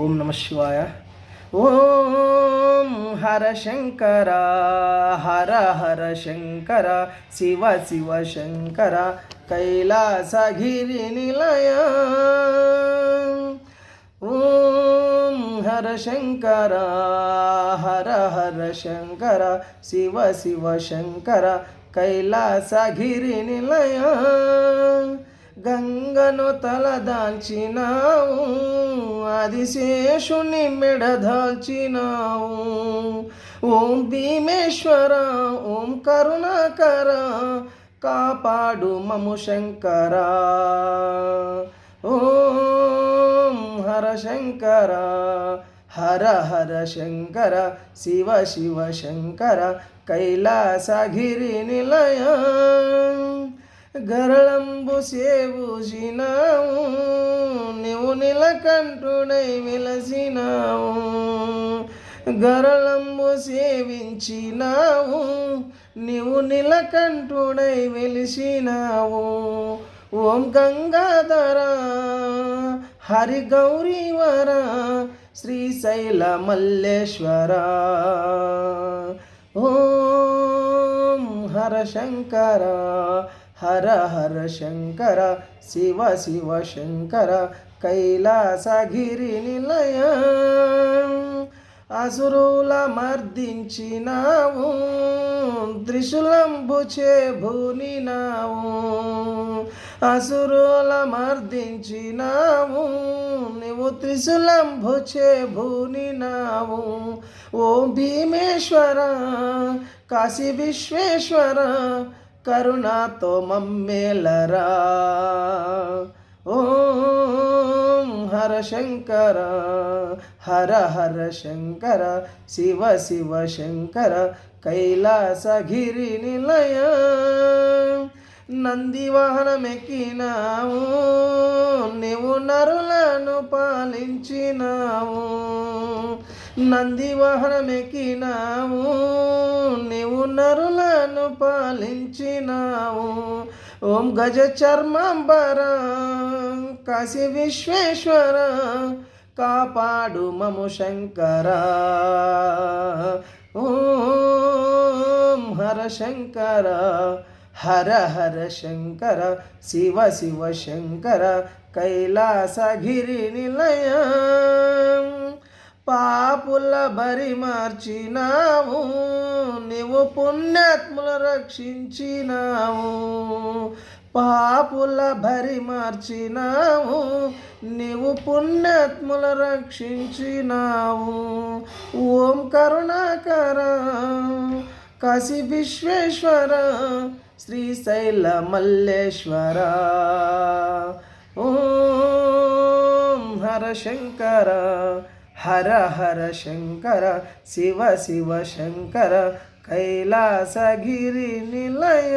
ఓం నమ శివాయ. ఓం హర శంకర హర హర శంకర శివ శివ శంకర కైలాసగిరి నిలయ. ఓం హర శంకర హర హర శంకర శివ శివ శంకర కైలాసగిరి నిలయ. గంగను తలదాల్చినావు ఆదిశేషుని మెడదాల్చినావు ఓం భీమేశ్వర ఓం కరుణాకర కాపాడు మము శంకర. ఓం హర శంకర హర హర శంకర శివ శివ శంకర కైలాసగిరి నిలయ. గరళంబు సేవూసినావు నీవు నిలకంఠుడై విలసినావు. గరళంబు సేవించినావు నీవు నిలకంఠుడై వెలిసినావు. ఓం గంగాధర హరి గౌరీవర శ్రీశైల మల్లేశ్వర ఓం హర శంకర హర హర శంకర శివ శివ శంకర కైలాసగిరి నిలయ అసురుల మర్దించినావు త్రిశూలంబు చేభూనినావు అసురుల మర్దించినావు నీవు త్రిశూలంబు చేభూనినావు ఓం భీమేశ్వర కాశీ విశ్వేశ్వర కరుణాతో మమ్మేలరా. ఓం హర శంకర హర హర శంకర శివ శివ శంకర కైలాసగిరి నిలయ. నంది వాహనమెక్కినావు నీవు నరులను పాలించినావు. నంది వాహనమెక్కినావు నీవు నరులను పాలించినావు. ఓం గజ చర్మంబర కాశీ విశ్వేశ్వర కాపాడు మము శంకర. ఓం హర శంకర. హర హర శంకర శివ శివ శంకర కైలాసగిరి నిలయ పాపుల బరి మార్చినావు నీవు పుణ్యాత్ములు రక్షించినావు పాపుల భరి మార్చినావు నీవు పుణ్యాత్ముల రక్షించినావు ఓం కరుణాకర కాశీ విశ్వేశ్వర శ్రీశైల మల్లేశ్వర ఓం హర శంకర హర హర శంకర శివ శివ శంకర కైలాసగిరి నిలయ